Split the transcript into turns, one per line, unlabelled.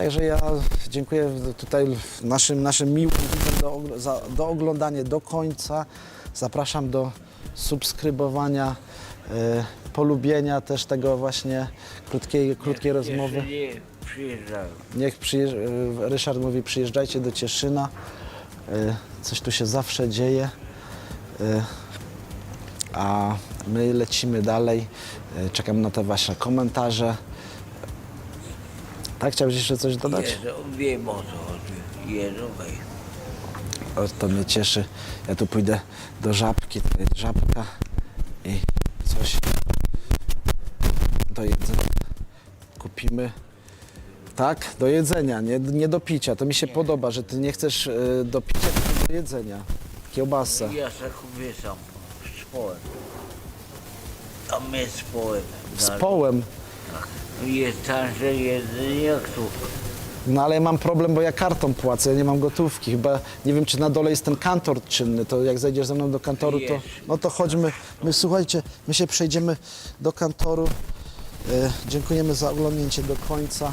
Także ja dziękuję tutaj naszym, naszym miłym widzom do, za, do oglądania do końca. Zapraszam do subskrybowania, e, polubienia też tego właśnie krótkiej, krótkiej rozmowy.
Nie przyjeżdżają.
Niech przyjeżdż, e, Ryszard mówi, przyjeżdżajcie do Cieszyna. E, Coś tu się zawsze dzieje. A my lecimy dalej. Czekam na te wasze komentarze. Tak, chciałbyś jeszcze coś dodać?
Jedzą, wiem o co chodzi. Jedzą, wej.
O, to mnie cieszy. Ja tu pójdę do żabki, to jest żabka i coś do jedzenia kupimy. Tak, do jedzenia, nie, nie do picia. To mi się podoba, że ty nie chcesz e, do picia, tylko do jedzenia. Kiełbasę.
Ja se kupię sam z połem. Tam jest z połem.
Z połem.
Tak. Jest tańsze jedzenie jak tu.
No ale ja mam problem, bo ja kartą płacę, ja nie mam gotówki. Chyba nie wiem, czy na dole jest ten kantor czynny. To jak zejdziesz ze mną do kantoru, to
Jest.
no to chodźmy. My słuchajcie, my się przejdziemy do kantoru. E, dziękujemy za oglądnięcie do końca.